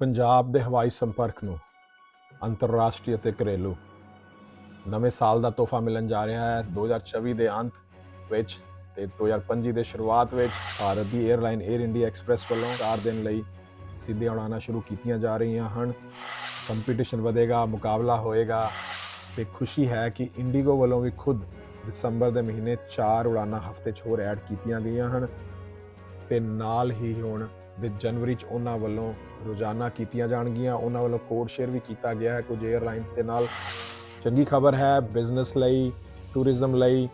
ਪੰਜਾਬ ਦੇ ਹਵਾਈ ਸੰਪਰਕ ਨੂੰ, ਅੰਤਰਰਾਸ਼ਟਰੀ ਅਤੇ ਘਰੇਲੂ, ਨਵੇਂ ਸਾਲ ਦਾ ਤੋਹਫਾ ਮਿਲਣ ਜਾ ਰਿਹਾ ਹੈ। 2024 ਦੇ ਅੰਤ ਵਿੱਚ ਤੇ 2025 ਦੇ ਸ਼ੁਰੂਆਤ ਵਿੱਚ ਭਾਰਤ ਦੀ 에ਅਰਲਾਈਨ 에ਅਰ ਇੰਡੀਆ ਐਕਸਪ੍ਰੈਸ ਵੱਲੋਂ 4 ਦਿਨ ਲਈ ਸਿੱਧੀਆਂ ਉਡਾਨਾਂ ਸ਼ੁਰੂ ਕੀਤੀਆਂ ਜਾ ਰਹੀਆਂ ਹਨ। ਕੰਪੀਟੀਸ਼ਨ ਵਧੇਗਾ, ਮੁਕਾਬਲਾ ਹੋਏਗਾ ਤੇ ਖੁਸ਼ੀ ਹੈ ਕਿ ਇੰਡੀਗੋ ਵੱਲੋਂ ਵੀ ਖੁਦ ਦਸੰਬਰ ਦੇ ਮਹੀਨੇ 4 ਉਡਾਨਾਂ ਹਫ਼ਤੇ 'ਚ ਹੋਰ ਐਡ ਕੀਤੀਆਂ ਗਈਆਂ ਹਨ ਤੇ ਨਾਲ ਹੀ ਹੁਣ ਦੇ ਜਨਵਰੀ 'ਚ ਉਹਨਾਂ ਵੱਲੋਂ ਰੋਜ਼ਾਨਾ ਕੀਤੀਆਂ ਜਾਣਗੀਆਂ। ਉਹਨਾਂ ਵੱਲੋਂ ਕੋਡ ਸ਼ੇਅਰ ਵੀ ਕੀਤਾ ਗਿਆ ਹੈ। ਕੁਝ 에ਅਰਲਾਈਨਸ ਦੇ ਨਾਲ ਚੰਗੀ ਖਬਰ ਹੈ। ਬਿਜ਼ਨਸ ਲਈ ਟੂਰਿਜ਼ਮ ਲਈ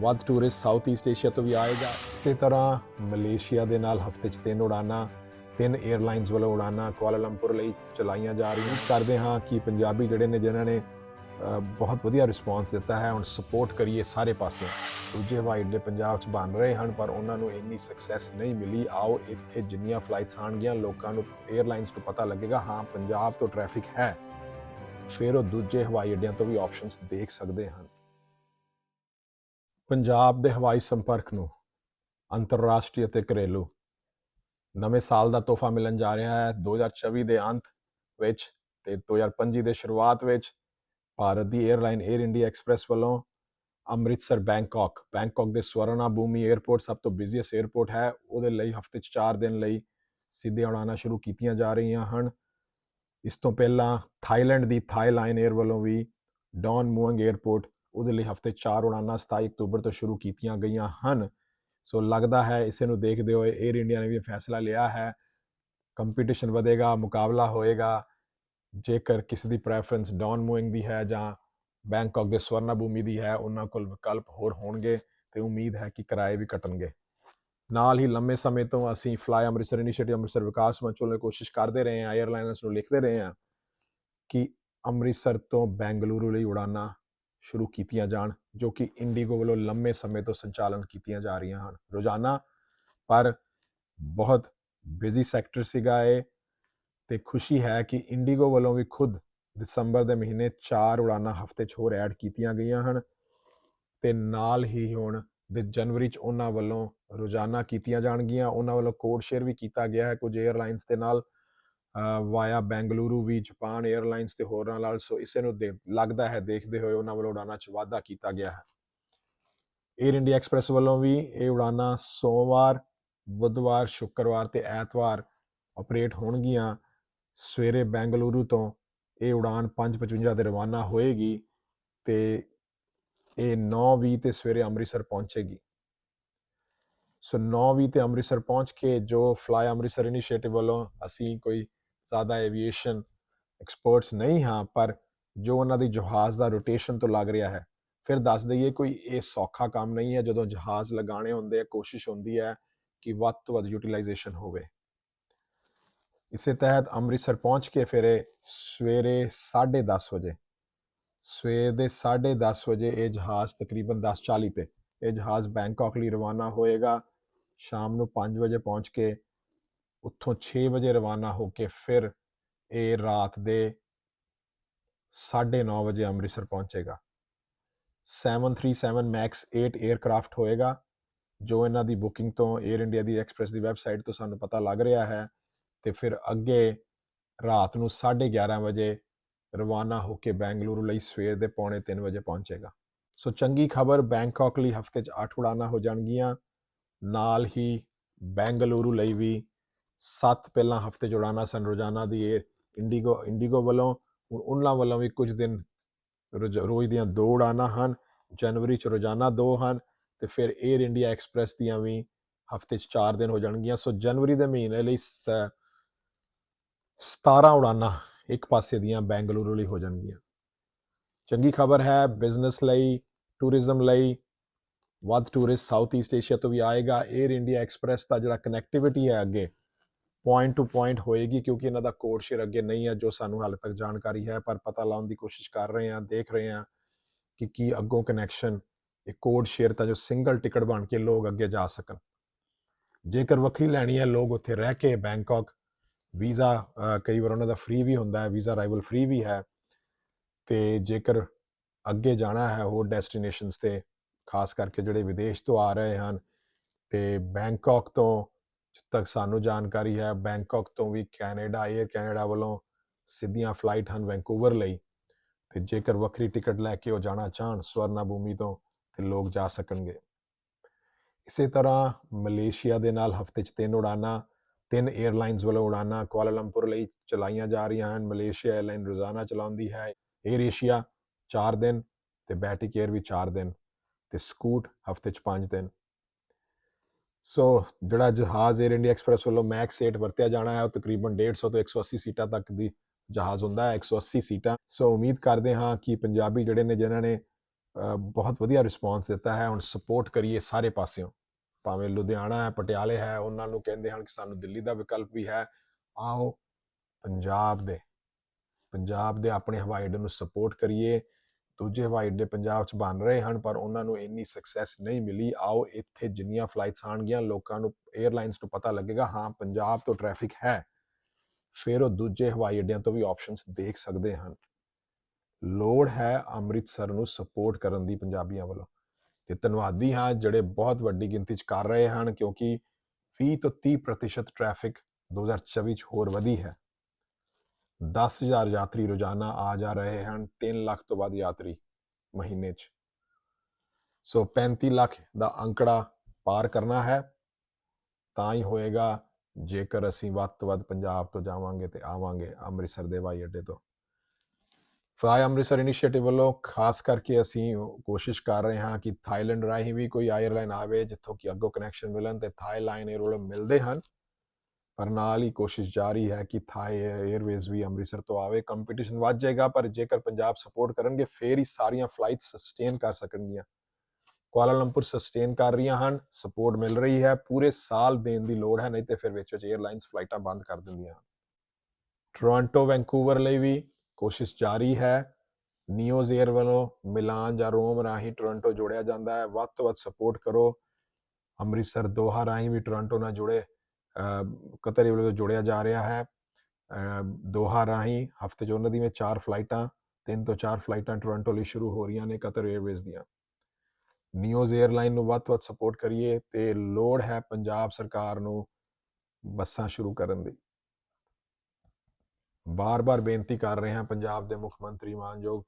ਵੱਧ ਟੂਰਿਸਟ ਸਾਊਥ ਈਸਟ ਏਸ਼ੀਆ ਤੋਂ ਵੀ ਆਏਗਾ ਇਸੇ ਤਰ੍ਹਾਂ ਮਲੇਸ਼ੀਆ ਦੇ ਨਾਲ ਹਫ਼ਤੇ 'ਚ ਤਿੰਨ ਉਡਾਨਾਂ, ਤਿੰਨ 에ਅਰਲਾਈਨਸ ਵੱਲੋਂ ਉਡਾਨਾਂ ਕੁਆਲਾਲੰਪੁਰ ਲਈ ਚਲਾਈਆਂ ਜਾ ਰਹੀਆਂ। ਕਰਦੇ ਹਾਂ ਕਿ ਪੰਜਾਬੀ ਜਿਹੜੇ ਨੇ, ਜਿਨ੍ਹਾਂ ਨੇ ਬਹੁਤ ਵਧੀਆ ਰਿਸਪਾਂਸ ਦਿੱਤਾ ਹੈ, ਹੁਣ ਸਪੋਰਟ ਕਰੀਏ ਸਾਰੇ ਪਾਸੇ ਦੂਜੇ ਹਵਾਈ ਅੱਡੇ ਪੰਜਾਬ 'ਚ ਬਣ ਰਹੇ ਹਨ, ਪਰ ਉਹਨਾਂ ਨੂੰ ਇੰਨੀ ਸਕਸੈਸ ਨਹੀਂ ਮਿਲੀ। ਆਓ ਇੱਥੇ ਜਿੰਨੀਆਂ ਫਲਾਈਟਸ ਆਣਗੀਆਂ ਲੋਕਾਂ ਨੂੰ 에ਅਰਲਾਈਨਸ ਨੂੰ ਪਤਾ ਲੱਗੇਗਾ, ਹਾਂ, ਪੰਜਾਬ ਤੋਂ ਟ੍ਰੈਫਿਕ ਹੈ। ਫਿਰ ਉਹ ਦੂਜੇ ਹਵਾਈ ਅੱਡਿਆਂ ਤੋਂ ਵੀ ਆਪਸ਼ਨਸ ਦੇਖ ਸਕਦੇ ਹਨ। ਪੰਜਾਬ ਦੇ ਹਵਾਈ ਸੰਪਰਕ ਨੂੰ ਅੰਤਰਰਾਸ਼ਟਰੀ ਅਤੇ ਘਰੇਲੂ ਨਵੇਂ ਸਾਲ ਦਾ ਤੋਹਫਾ ਮਿਲਣ ਜਾ ਰਿਹਾ ਹੈ। 2024 ਦੇ ਅੰਤ ਵਿੱਚ ਤੇ 2025 ਦੇ ਸ਼ੁਰੂਆਤ ਵਿੱਚ ਭਾਰਤ ਦੀ 에ਅਰਲਾਈਨ 에ਅਰ ਇੰਡੀਆ ਐਕਸਪ੍ਰੈਸ ਵੱਲੋਂ ਅੰਮ੍ਰਿਤਸਰ ਬੈਂਕਾਕ ਬੈਂਕਾਕ ਦੇ ਸਵਰਨਾ ਭੂਮੀ 에ਅਰਪੋਰਟ ਸਭ ਤੋਂ ਬਿਜ਼ੀਐਸਟ 에ਅਰਪੋਰਟ ਹੈ। ਉਹਦੇ ਲਈ ਹਫ਼ਤੇ 'ਚ 4 ਦਿਨ ਲਈ ਸਿੱਧੇ ਉਡਾਨਾਂ ਸ਼ੁਰੂ ਕੀਤੀਆਂ ਜਾ ਰਹੀਆਂ ਹਨ। ਇਸ ਤੋਂ ਪਹਿਲਾਂ ਥਾਈਲੈਂਡ ਦੀ ਥਾਈਲਾਈਨ 에ਅਰ ਵੱਲੋਂ ਵੀ ਡੌਨ ਮੂੰਗ 에ਅਰਪੋਰਟ ਉਹਦੇ ਲਈ ਹਫ਼ਤੇ 4 ਉਡਾਨਾਂ 27 ਅਕਤੂਬਰ ਤੋਂ ਸ਼ੁਰੂ ਕੀਤੀਆਂ ਗਈਆਂ ਹਨ। ਸੋ ਲੱਗਦਾ ਹੈ, ਇਸੇ ਨੂੰ ਦੇਖਦੇ ਹੋਏ 에ਅਰ ਇੰਡੀਆ ਨੇ ਵੀ ਫੈਸਲਾ ਲਿਆ ਹੈ। ਕੰਪੀਟੀਸ਼ਨ ਵਧੇਗਾ, ਮੁਕਾਬਲਾ ਹੋਏਗਾ। ਜੇਕਰ ਕਿਸੇ ਦੀ ਪ੍ਰੈਫਰੈਂਸ ਡੌਨ ਮੂਇੰਗ ਦੀ ਹੈ ਜਾਂ ਬੈਂਕਾਕ ਦੇ ਸਵਰਨਾ ਭੂਮੀ ਦੀ ਹੈ, ਉਹਨਾਂ ਕੋਲ ਵਿਕਲਪ ਹੋਰ ਹੋਣਗੇ ਤੇ ਉਮੀਦ ਹੈ ਕਿ ਕਿਰਾਏ ਵੀ ਘਟਣਗੇ ਨਾਲ ਹੀ ਲੰਮੇ ਸਮੇਂ ਤੋਂ ਅਸੀਂ ਫਲਾਈ ਅੰਮ੍ਰਿਤਸਰ ਇਨੀਸ਼ੀਏਟਿਵ ਅੰਮ੍ਰਿਤਸਰ ਵਿਕਾਸ ਮੰਚ ਵੱਲੋਂ ਕੋਸ਼ਿਸ਼ ਕਰਦੇ ਰਹੇ ਹਾਂ 에ਅਰਲਾਈਨਰਸ ਨੂੰ ਲਿਖਦੇ ਰਹੇ ਹਾਂ ਕਿ ਅੰਮ੍ਰਿਤਸਰ ਤੋਂ ਬੈਂਗਲੁਰੂ ਲਈ ਉਡਾਨਾਂ ਸ਼ੁਰੂ ਕੀਤੀਆਂ ਜਾਣ, ਜੋ ਕਿ ਇੰਡੀਗੋ ਵੱਲੋਂ ਲੰਮੇ ਸਮੇਂ ਤੋਂ ਸੰਚਾਲਨ ਕੀਤੀਆਂ ਜਾ ਰਹੀਆਂ ਹਨ। ਰੋਜ਼ਾਨਾ ਪਰ ਬਹੁਤ ਬਿਜ਼ੀ ਸੈਕਟਰ ਸੀਗਾ ਇਹ। ਤੇ ਖੁਸ਼ੀ ਹੈ ਕਿ ਇੰਡੀਗੋ ਵੱਲੋਂ ਵੀ ਖੁਦ ਦਸੰਬਰ ਦੇ ਮਹੀਨੇ ਚਾਰ ਉਡਾਨਾਂ ਹਫ਼ਤੇ 'ਚ ਹੋਰ ਐਡ ਕੀਤੀਆਂ ਗਈਆਂ ਹਨ ਤੇ ਨਾਲ ਹੀ ਹੁਣ ਦੇ ਜਨਵਰੀ 'ਚ ਉਹਨਾਂ ਵੱਲੋਂ ਰੋਜ਼ਾਨਾ ਕੀਤੀਆਂ ਜਾਣਗੀਆਂ। ਉਹਨਾਂ ਵੱਲੋਂ ਕੋਡ ਸ਼ੇਅਰ ਵੀ ਕੀਤਾ ਗਿਆ ਹੈ ਕੁਝ 에ਅਰਲਾਈਨਸ ਦੇ ਨਾਲ ਵਾਇਆ ਬੈਂਗਲੁਰੂ ਵੀ ਜਪਾਨ 에ਅਰਲਾਈਨਸ ਤੇ ਹੋਰਨਾਂ ਨਾਲ। ਸੋ ਇਸੇ ਨੂੰ ਲੱਗਦਾ ਹੈ ਦੇਖਦੇ ਹੋਏ ਉਹਨਾਂ ਵੱਲੋਂ ਉਡਾਨਾਂ 'ਚ ਵਾਧਾ ਕੀਤਾ ਗਿਆ ਹੈ। 에ਅਰ ਇੰਡੀਆ ਐਕਸਪ੍ਰੈਸ ਵੱਲੋਂ ਵੀ ਇਹ ਉਡਾਨਾਂ ਸੋਮਵਾਰ, ਬੁੱਧਵਾਰ, ਸ਼ੁੱਕਰਵਾਰ ਤੇ ਐਤਵਾਰ ਆਪਰੇਟ ਹੋਣਗੀਆਂ। ਸਵੇਰੇ ਬੈਂਗਲੁਰੂ ਤੋਂ ਇਹ ਉਡਾਨ 5:55 ਦੇ ਰਵਾਨਾ ਹੋਏਗੀ ਤੇ ਇਹ 9:20 ਤੇ ਸਵੇਰੇ ਅੰਮ੍ਰਿਤਸਰ ਪਹੁੰਚੇਗੀ। ਸੋ 9:20 ਤੇ ਅੰਮ੍ਰਿਤਸਰ ਪਹੁੰਚ ਕੇ ਜੋ ਫਲਾਈ ਅੰਮ੍ਰਿਤਸਰ ਇਨੀਸ਼ੀਏਟਿਵ ਵੱਲੋਂ ਅਸੀਂ ਕੋਈ ਜ਼ਿਆਦਾ ਐਵੀਏਸ਼ਨ ਐਕਸਪਰਟਸ ਨਹੀਂ ਹਾਂ, ਪਰ ਜੋ ਉਹਨਾਂ ਦੀ ਜਹਾਜ਼ ਦਾ ਰੋਟੇਸ਼ਨ ਤੋਂ ਲੱਗ ਰਿਹਾ ਹੈ, ਫਿਰ ਦੱਸ ਦਈਏ ਕੋਈ ਇਹ ਸੌਖਾ ਕੰਮ ਨਹੀਂ ਹੈ ਜਦੋਂ ਜਹਾਜ਼ ਲਗਾਉਣੇ ਹੁੰਦੇ ਆ, ਕੋਸ਼ਿਸ਼ ਹੁੰਦੀ ਹੈ ਕਿ ਵੱਧ ਤੋਂ ਵੱਧ ਯੂਟਿਲਾਈਜੇਸ਼ਨ ਹੋਵੇ। ਇਸੇ ਤਹਿਤ ਅੰਮ੍ਰਿਤਸਰ ਪਹੁੰਚ ਕੇ ਫਿਰ ਇਹ ਸਵੇਰੇ 10:30 ਵਜੇ। ਸਵੇਰ ਦੇ 10:30 ਵਜੇ ਇਹ ਜਹਾਜ਼ ਤਕਰੀਬਨ 10:40 ਤੇ, ਇਹ ਜਹਾਜ਼ ਬੈਂਕਾਕ ਲਈ ਰਵਾਨਾ ਹੋਏਗਾ। ਸ਼ਾਮ ਨੂੰ 5 ਵਜੇ ਪਹੁੰਚ ਕੇ ਉੱਥੋਂ 6 ਵਜੇ ਰਵਾਨਾ ਹੋ ਕੇ ਫਿਰ ਇਹ ਰਾਤ ਦੇ 9:30 ਵਜੇ ਅੰਮ੍ਰਿਤਸਰ ਪਹੁੰਚੇਗਾ। 737 ਮੈਕਸ 8 에ਅਰਕ੍ਰਾਫਟ ਹੋਏਗਾ, ਜੋ ਇਹਨਾਂ ਦੀ ਬੁਕਿੰਗ ਤੋਂ 에ਅਰ ਇੰਡੀਆ ਦੀ ਐਕਸਪ੍ਰੈਸ ਦੀ ਵੈਬਸਾਈਟ ਤੋਂ ਸਾਨੂੰ ਪਤਾ ਲੱਗ ਰਿਹਾ ਹੈ। ਤੇ ਫਿਰ ਅੱਗੇ ਰਾਤ ਨੂੰ 11:30 ਵਜੇ ਰਵਾਨਾ ਹੋ ਕੇ ਬੈਂਗਲੁਰੂ ਲਈ ਸਵੇਰ ਦੇ ਪੌਣੇ 3 ਵਜੇ ਪਹੁੰਚੇਗਾ। ਸੋ ਚੰਗੀ ਖਬਰ ਬੈਂਕਾਕ ਲਈ ਹਫ਼ਤੇ 'ਚ 8 ਉਡਾਨਾਂ ਹੋ ਜਾਣਗੀਆਂ। ਨਾਲ ਹੀ ਬੈਂਗਲੁਰੂ ਲਈ ਵੀ 7 ਪਹਿਲਾਂ ਹਫ਼ਤੇ 'ਚ ਉਡਾਨਾਂ ਸਨ। ਰੋਜ਼ਾਨਾ ਦੀ ਇਹ ਇੰਡੀਗੋ ਇੰਡੀਗੋ ਵੱਲੋਂ, ਹੁਣ ਉਹਨਾਂ ਵੱਲੋਂ ਵੀ ਕੁਝ ਦਿਨ ਰੋਜ਼ ਰੋਜ਼ ਦੀਆਂ ਦੋ ਉਡਾਨਾਂ ਹਨ। ਜਨਵਰੀ 'ਚ ਰੋਜ਼ਾਨਾ ਦੋ ਹਨ ਤੇ ਫਿਰ 에ਅਰ ਇੰਡੀਆ ਐਕਸਪ੍ਰੈਸ ਦੀਆਂ ਵੀ ਹਫ਼ਤੇ 'ਚ 4 ਦਿਨ ਹੋ ਜਾਣਗੀਆਂ। ਸੋ ਜਨਵਰੀ ਦੇ ਮਹੀਨੇ ਲਈ ਸ- 17 ਉਡਾਨਾਂ ਇੱਕ ਪਾਸੇ ਦੀਆਂ ਬੈਂਗਲੁਰੂ ਲਈ ਹੋ ਜਾਣਗੀਆਂ। ਚੰਗੀ ਖਬਰ ਹੈ, ਬਿਜ਼ਨਸ ਲਈ, ਟੂਰਿਜ਼ਮ ਲਈ, ਵੱਧ ਟੂਰਿਸਟ ਸਾਊਥ ਈਸਟ ਏਸ਼ੀਆ ਤੋਂ ਵੀ ਆਏਗਾ। 에ਅਰ ਇੰਡੀਆ ਐਕਸਪ੍ਰੈਸ ਦਾ ਜਿਹੜਾ ਕਨੈਕਟੀਵਿਟੀ ਹੈ ਅੱਗੇ ਪੁਆਇੰਟ ਟੂ ਪੁਆਇੰਟ ਹੋਏਗੀ ਕਿਉਂਕਿ ਇਹਨਾਂ ਦਾ ਕੋਡ ਸ਼ੇਅਰ ਅੱਗੇ ਨਹੀਂ ਹੈ, ਜੋ ਸਾਨੂੰ ਹਾਲੇ ਤੱਕ ਜਾਣਕਾਰੀ ਹੈ, ਪਰ ਪਤਾ ਲਾਉਣ ਦੀ ਕੋਸ਼ਿਸ਼ ਕਰ ਰਹੇ ਹਾਂ, ਦੇਖ ਰਹੇ ਹਾਂ ਕਿ ਕੀ ਅੱਗੋਂ ਕਨੈਕਸ਼ਨ ਇਹ ਕੋਡ ਸ਼ੇਅਰ ਤਾਂ ਜੋ ਸਿੰਗਲ ਟਿਕਟ ਬਣ ਕੇ ਲੋਕ ਅੱਗੇ ਜਾ ਸਕਣ। ਜੇਕਰ ਵੱਖਰੀ ਲੈਣੀ ਹੈ, ਲੋਕ ਉੱਥੇ ਰਹਿ ਕੇ ਬੈਂਕਾਕ ਵੀਜ਼ਾ ਕਈ ਵਾਰ ਉਹਨਾਂ ਦਾ ਫ੍ਰੀ ਵੀ ਹੁੰਦਾ ਹੈ, ਵੀਜ਼ਾ ਅਰਾਈਵਲ ਫ੍ਰੀ ਵੀ ਹੈ ਤੇ ਜੇਕਰ ਅੱਗੇ ਜਾਣਾ ਹੈ ਹੋਰ ਡੈਸਟੀਨੇਸ਼ਨਸ ਤੇ, ਖਾਸ ਕਰਕੇ ਜਿਹੜੇ ਵਿਦੇਸ਼ ਤੋਂ ਆ ਰਹੇ ਹਨ ਤੇ ਬੈਂਕਾਕ ਤੋਂ ਜਿੱਥੇ ਤੱਕ ਸਾਨੂੰ ਜਾਣਕਾਰੀ ਹੈ ਬੈਂਕਾਕ ਤੋਂ ਵੀ ਕੈਨੇਡਾ 에ਅਰ ਕੈਨੇਡਾ ਵੱਲੋਂ ਸਿੱਧੀਆਂ ਫਲਾਈਟ ਹਨ ਵੈਂਕੂਵਰ ਲਈ ਤੇ ਜੇਕਰ ਵੱਖਰੀ ਟਿਕਟ ਲੈ ਕੇ ਉਹ ਜਾਣਾ ਚਾਹਣ ਸਵਰਨਾ ਭੂਮੀ ਤੋਂ ਤੇ ਲੋਕ ਜਾ ਸਕਣਗੇ। ਇਸੇ ਤਰ੍ਹਾਂ ਮਲੇਸ਼ੀਆ ਦੇ ਨਾਲ ਹਫ਼ਤੇ 'ਚ ਤਿੰਨ ਉਡਾਨਾਂ ਤਿੰਨ 에ਅਰਲਾਈਨਸ ਵੱਲੋਂ ਉਡਾਨਾਂ ਕੁਆਲਾਲੰਪੁਰ ਲਈ ਚਲਾਈਆਂ ਜਾ ਰਹੀਆਂ ਹਨ। ਮਲੇਸ਼ੀਆ 에ਅਰਲਾਈਨ ਰੋਜ਼ਾਨਾ ਚਲਾਉਂਦੀ ਹੈ। 에ਅਰ ਏਸ਼ੀਆ 4 ਦਿਨ ਤੇ ਬੈਟਿਕ 에ਅਰ ਵੀ 4 ਦਿਨ ਤੇ ਸਕੂਟ ਹਫ਼ਤੇ 'ਚ 5 ਦਿਨ। ਸੋ ਜਿਹੜਾ ਜਹਾਜ਼ 에ਅਰ ਇੰਡੀਆ ਐਕਸਪ੍ਰੈਸ ਵੱਲੋਂ ਮੈਕਸ 8 ਵਰਤਿਆ ਜਾਣਾ ਹੈ, ਉਹ ਤਕਰੀਬਨ 150 ਤੋਂ 180 ਸੀਟਾਂ ਤੱਕ ਦੀ ਜਹਾਜ਼ ਹੁੰਦਾ ਹੈ 180 ਸੀਟਾਂ। ਸੋ ਉਮੀਦ ਕਰਦੇ ਹਾਂ ਕਿ ਪੰਜਾਬੀ ਜਿਹੜੇ ਨੇ, ਜਿਨ੍ਹਾਂ ਨੇ ਬਹੁਤ ਵਧੀਆ ਰਿਸਪਾਂਸ ਦਿੱਤਾ ਹੈ, ਹੁਣ ਸਪੋਰਟ ਕਰੀਏ ਸਾਰੇ ਪਾਸਿਓਂ। ਭਾਵੇਂ ਲੁਧਿਆਣਾ ਹੈ, ਪਟਿਆਲੇ ਹੈ, ਉਹਨਾਂ ਨੂੰ ਕਹਿੰਦੇ ਹਨ ਕਿ ਸਾਨੂੰ ਦਿੱਲੀ ਦਾ ਵਿਕਲਪ ਵੀ ਹੈ। ਆਓ ਪੰਜਾਬ ਦੇ ਪੰਜਾਬ ਦੇ ਆਪਣੇ ਹਵਾਈ ਅੱਡੇ ਨੂੰ ਸਪੋਰਟ ਕਰੀਏ। ਦੂਜੇ ਹਵਾਈ ਅੱਡੇ ਪੰਜਾਬ 'ਚ ਬਣ ਰਹੇ ਹਨ, ਪਰ ਉਹਨਾਂ ਨੂੰ ਇੰਨੀ ਸਕਸੈਸ ਨਹੀਂ ਮਿਲੀ। ਆਓ ਇੱਥੇ ਜਿੰਨੀਆਂ ਫਲਾਈਟਸ ਆਣਗੀਆਂ ਲੋਕਾਂ ਨੂੰ 에ਅਰਲਾਈਨਸ ਨੂੰ ਪਤਾ ਲੱਗੇਗਾ, ਹਾਂ, ਪੰਜਾਬ ਤੋਂ ਟ੍ਰੈਫਿਕ ਹੈ। ਫਿਰ ਉਹ ਦੂਜੇ ਹਵਾਈ ਅੱਡਿਆਂ ਤੋਂ ਵੀ ਆਪਸ਼ਨਸ ਦੇਖ ਸਕਦੇ ਹਨ। ਲੋੜ ਹੈ ਅੰਮ੍ਰਿਤਸਰ ਨੂੰ ਸਪੋਰਟ ਕਰਨ ਦੀ ਪੰਜਾਬੀਆਂ ਵੱਲੋਂ। ਤੇ ਧੰਨਵਾਦੀ ਹਾਂ ਜਿਹੜੇ ਬਹੁਤ ਵੱਡੀ ਗਿਣਤੀ 'ਚ ਕਰ ਰਹੇ ਹਨ, ਕਿਉਂਕਿ 20 ਤੋਂ 30% ਟ੍ਰੈਫਿਕ 2024 'ਚ ਹੋਰ ਵਧੀ ਹੈ। 10000 ਯਾਤਰੀ ਰੋਜ਼ਾਨਾ ਆ ਜਾ ਰਹੇ ਹਨ 3 ਲੱਖ ਤੋਂ ਵੱਧ ਯਾਤਰੀ ਮਹੀਨੇ 'ਚ। ਸੋ 35 ਲੱਖ ਦਾ ਅੰਕੜਾ ਪਾਰ ਕਰਨਾ ਹੈ। ਤਾਂ ਹੀ ਹੋਏਗਾ ਜੇਕਰ ਅਸੀਂ ਵੱਧ ਤੋਂ ਵੱਧ ਪੰਜਾਬ ਤੋਂ ਜਾਵਾਂਗੇ ਤੇ ਆਵਾਂਗੇ ਅੰਮ੍ਰਿਤਸਰ ਦੇ ਹਵਾਈ ਅੱਡੇ ਤੋਂ। ਫਲਾਈ ਅੰਮ੍ਰਿਤਸਰ ਇਨੀਸ਼ੀਏਟਿਵ ਵੱਲੋਂ ਖਾਸ ਕਰਕੇ ਅਸੀਂ ਕੋਸ਼ਿਸ਼ ਕਰ ਰਹੇ ਹਾਂ ਕਿ ਥਾਈਲੈਂਡ ਰਾਹੀਂ ਵੀ ਕੋਈ 에ਅਰਲਾਈਨ ਆਵੇ ਜਿੱਥੋਂ ਕਿ ਅੱਗੋਂ ਕਨੈਕਸ਼ਨ ਮਿਲਣ ਤੇ ਥਾਈ ਲਾਈਨ 에ਅਰਵੇਲ ਮਿਲਦੇ ਹਨ। ਪਰ ਨਾਲ ਹੀ ਕੋਸ਼ਿਸ਼ ਜਾਰੀ ਹੈ ਕਿ ਥਾਈ 에ਅਰਵੇਜ਼ ਵੀ ਅੰਮ੍ਰਿਤਸਰ ਤੋਂ ਆਵੇ। ਕੰਪੀਟੀਸ਼ਨ ਵੱਧ ਜਾਏਗਾ, ਪਰ ਜੇਕਰ ਪੰਜਾਬ ਸਪੋਰਟ ਕਰਨਗੇ, ਫੇਰ ਹੀ ਸਾਰੀਆਂ ਫਲਾਈਟ ਸਸਟੇਨ ਕਰ ਸਕਣਗੀਆਂ। ਕੁਆਲਾਲੰਪੁਰ ਸਸਟੇਨ ਕਰ ਰਹੀਆਂ ਹਨ ਸਪੋਰਟ ਮਿਲ ਰਹੀ ਹੈ, ਪੂਰੇ ਸਾਲ ਦੇਣ ਦੀ ਲੋੜ ਹੈ, ਨਹੀਂ ਤੇ ਫਿਰ ਵਿੱਚ ਵਿੱਚ 에ਅਰਲਾਈਨਸ ਫਲਾਈਟਾਂ ਬੰਦ ਕਰ ਦਿੰਦੀਆਂ ਹਨ। ਟੋਰਾਂਟੋ ਵੈਂਕੂਵਰ ਲਈ ਵੀ ਕੋਸ਼ਿਸ਼ ਜਾਰੀ ਹੈ। ਨਿਓਜ਼ 에ਅਰ ਵੱਲੋਂ ਮਿਲਾਨ ਜਾਂ ਰੋਮ ਰਾਹੀਂ ਟੋਰਾਂਟੋ ਜੋੜਿਆ ਜਾਂਦਾ ਹੈ। ਵੱਧ ਤੋਂ ਵੱਧ ਸਪੋਰਟ ਕਰੋ। ਅੰਮ੍ਰਿਤਸਰ ਦੋਹਾ ਰਾਹੀਂ ਵੀ ਟੋਰਾਂਟੋ ਨਾਲ ਜੁੜੇ ਕਤਰ ਏਅਰਵੇਜ਼ ਜੋੜਿਆ ਜਾ ਰਿਹਾ ਹੈ। ਦੋਹਾ ਰਾਹੀਂ ਹਫ਼ਤੇ ਚ ਉਹਨਾਂ ਦੀ ਵਿੱਚ ਚਾਰ ਫਲਾਈਟਾਂ, ਤਿੰਨ ਤੋਂ ਚਾਰ ਫਲਾਈਟਾਂ ਟੋਰਾਂਟੋ ਲਈ ਸ਼ੁਰੂ ਹੋ ਰਹੀਆਂ ਨੇ ਕਤਰ ਏਅਰਵੇਜ਼ ਦੀਆਂ। ਨਿਊਜ਼ 에ਅਰਲਾਈਨ ਨੂੰ ਵੱਧ ਤੋਂ ਵੱਧ ਸਪੋਰਟ ਕਰੀਏ ਤੇ ਲੋੜ ਹੈ ਪੰਜਾਬ ਸਰਕਾਰ ਨੂੰ ਬੱਸਾਂ ਸ਼ੁਰੂ ਕਰਨ ਦੀ। ਬਾਰ-ਬਾਰ ਬੇਨਤੀ ਕਰ ਰਹੇ ਹਾਂ ਪੰਜਾਬ ਦੇ ਮੁੱਖ ਮੰਤਰੀ ਮਾਨਯੋਗ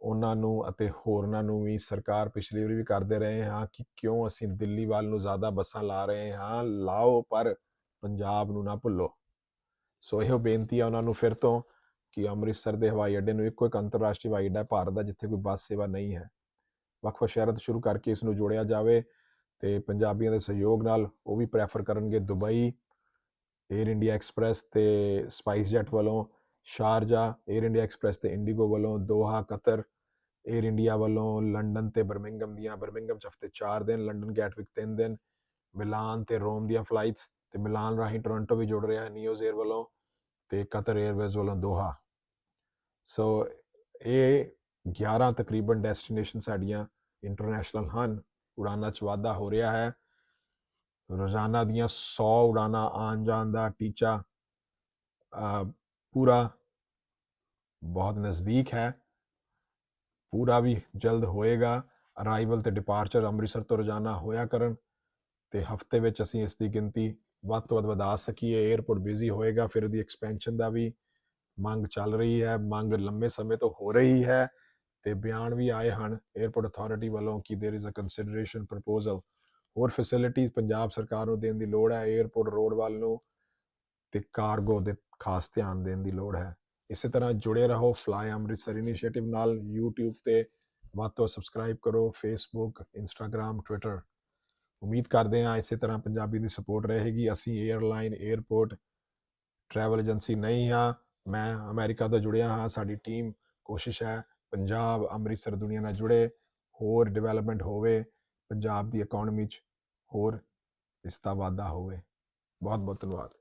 ਉਹਨਾਂ ਨੂੰ ਅਤੇ ਹੋਰਨਾਂ ਨੂੰ ਵੀ ਸਰਕਾਰ ਪਿਛਲੀ ਵਾਰੀ ਵੀ ਕਰਦੇ ਰਹੇ ਹਾਂ ਕਿ ਕਿਉਂ ਅਸੀਂ ਦਿੱਲੀ ਵੱਲ ਨੂੰ ਜ਼ਿਆਦਾ ਬੱਸਾਂ ਲਾ ਰਹੇ ਹਾਂ, ਲਾਓ ਪਰ ਪੰਜਾਬ ਨੂੰ ਨਾ ਭੁੱਲੋ। ਸੋ ਇਹੋ ਬੇਨਤੀ ਆ ਉਹਨਾਂ ਨੂੰ ਫਿਰ ਤੋਂ ਕਿ ਅੰਮ੍ਰਿਤਸਰ ਦੇ ਹਵਾਈ ਅੱਡੇ ਨੂੰ ਇੱਕੋ ਇੱਕ ਅੰਤਰਰਾਸ਼ਟਰੀ ਹਵਾਈ ਅੱਡਾ ਭਾਰਤ ਦਾ ਜਿੱਥੇ ਕੋਈ ਬੱਸ ਸੇਵਾ ਨਹੀਂ ਹੈ। ਵੱਖ-ਵੱਖ ਸ਼ਹਿਰਾਂ ਤੋਂ ਸ਼ੁਰੂ ਕਰਕੇ ਇਸ ਨੂੰ ਜੋੜਿਆ ਜਾਵੇ ਤੇ ਪੰਜਾਬੀਆਂ ਦੇ ਸਹਿਯੋਗ ਨਾਲ ਉਹ ਵੀ ਪ੍ਰੈਫਰ ਕਰਨਗੇ ਦੁਬਈ ਏਅਰ ਇੰਡੀਆ ਐਕਸਪ੍ਰੈਸ ਤੇ ਸਪਾਈਸ ਜੈਟ ਵੱਲੋਂ ਸ਼ਾਰਜਾ ਏਅਰ ਇੰਡੀਆ ਐਕਸਪ੍ਰੈਸ ਤੇ ਇੰਡੀਗੋ ਵੱਲੋਂ ਦੋਹਾ ਕਤਰ ਏਅਰ ਇੰਡੀਆ ਵੱਲੋਂ ਲੰਡਨ ਤੇ ਬਰਮਿੰਗਮ ਦੀਆਂ ਬਰਮਿੰਗਮ ਚ ਹਫ਼ਤੇ 4 ਦਿਨ ਲੰਡਨ ਗੈਟਵਿਕ 3 ਦਿਨ ਮਿਲਾਨ ਤੇ ਰੋਮ ਦੀਆਂ ਫਲਾਈਟਸ ਤੇ ਮਿਲਾਨ ਰਾਹੀਂ ਟੋਰਾਂਟੋ ਵੀ ਜੁੜ ਰਿਹਾ ਹੈ ਨਿਊਜ਼ ਏਅਰ ਵੱਲੋਂ ਤੇ ਕਤਰ ਏਅਰਵੇਜ਼ ਵੱਲੋਂ ਦੋਹਾ ਸੋ ਇਹ 11 ਤਕਰੀਬਨ ਡੈਸਟੀਨੇਸ਼ਨ ਸਾਡੀਆਂ ਇੰਟਰਨੈਸ਼ਨਲ ਹਨ। ਉਡਾਨਾਂ 'ਚ ਵਾਧਾ ਹੋ ਰਿਹਾ ਹੈ। ਰੋਜ਼ਾਨਾ ਦੀਆਂ 100 ਉਡਾਨਾਂ ਆਉਣ ਜਾਣ ਦਾ ਟੀਚਾ ਪੂਰਾ ਬਹੁਤ ਨਜ਼ਦੀਕ ਹੈ। ਪੂਰਾ ਵੀ ਜਲਦ ਹੋਏਗਾ। ਅਰਾਈਵਲ ਤੇ ਡਿਪਾਰਚਰ ਅੰਮ੍ਰਿਤਸਰ ਤੋਂ ਰੋਜ਼ਾਨਾ ਹੋਇਆ ਕਰਨ ਤੇ ਹਫ਼ਤੇ ਵਿੱਚ ਅਸੀਂ ਇਸ ਦੀ ਗਿਣਤੀ ਵੱਧ ਤੋਂ ਵੱਧ ਵਧਾ ਸਕੀਏ। 에어ਪੋਰਟ ਬਿਜ਼ੀ ਹੋਏਗਾ, ਫਿਰ ਦੀ ਐਕਸਪੈਂਸ਼ਨ ਦਾ ਵੀ ਮੰਗ ਚੱਲ ਰਹੀ ਹੈ। ਮੰਗ ਲੰਮੇ ਸਮੇਂ ਤੋਂ ਹੋ ਰਹੀ ਹੈ ਤੇ ਬਿਆਨ ਵੀ ਆਏ ਹਨ। 에어ਪੋਰਟ ਅਥਾਰਟੀ ਵੱਲੋਂ ਕਿ there is a consideration proposal ਹੋਰ ਫੈਸਿਲਿਟੀਆਂ ਪੰਜਾਬ ਸਰਕਾਰ ਨੂੰ ਦੇਣ ਦੀ ਲੋੜ ਹੈ 에어ਪੋਰਟ ਰੋਡ ਵੱਲ ਨੂੰ ਤੇ ਕਾਰਗੋ ਦੇ ਖਾਸ ਧਿਆਨ ਦੇਣ ਦੀ ਲੋੜ ਹੈ। ਇਸੇ ਤਰ੍ਹਾਂ ਜੁੜੇ ਰਹੋ ਫਲਾਈ ਅੰਮ੍ਰਿਤਸਰ ਇਨੀਸ਼ੀਏਟਿਵ ਨਾਲ, YouTube ਤੇ ਵੱਧ ਤੋਂ ਸਬਸਕ੍ਰਾਈਬ ਕਰੋ, Facebook, Instagram, Twitter ਉਮੀਦ ਕਰਦੇ ਹਾਂ ਇਸੇ ਤਰ੍ਹਾਂ ਪੰਜਾਬੀ ਦੀ ਸਪੋਰਟ ਰਹੇਗੀ। ਅਸੀਂ 에ਅਰਲਾਈਨ 에어ਪੋਰਟ ਟਰੈਵਲ ਏਜੰਸੀ ਨਹੀਂ ਹਾਂ। ਮੈਂ ਅਮਰੀਕਾ ਤੋਂ ਜੁੜਿਆ ਹਾਂ, ਸਾਡੀ ਟੀਮ ਕੋਸ਼ਿਸ਼ ਹੈ ਪੰਜਾਬ ਅੰਮ੍ਰਿਤਸਰ ਦੁਨੀਆ ਨਾਲ ਜੁੜੇ, ਹੋਰ ਡਿਵੈਲਪਮੈਂਟ ਹੋਵੇ। ਪੰਜਾਬ ਦੀ ਇਕਨੋਮੀ 'ਚ ਹੋਰ ਇਸ ਦਾ ਵਾਧਾ ਹੋਵੇ। ਬਹੁਤ ਬਹੁਤ ਧੰਨਵਾਦ।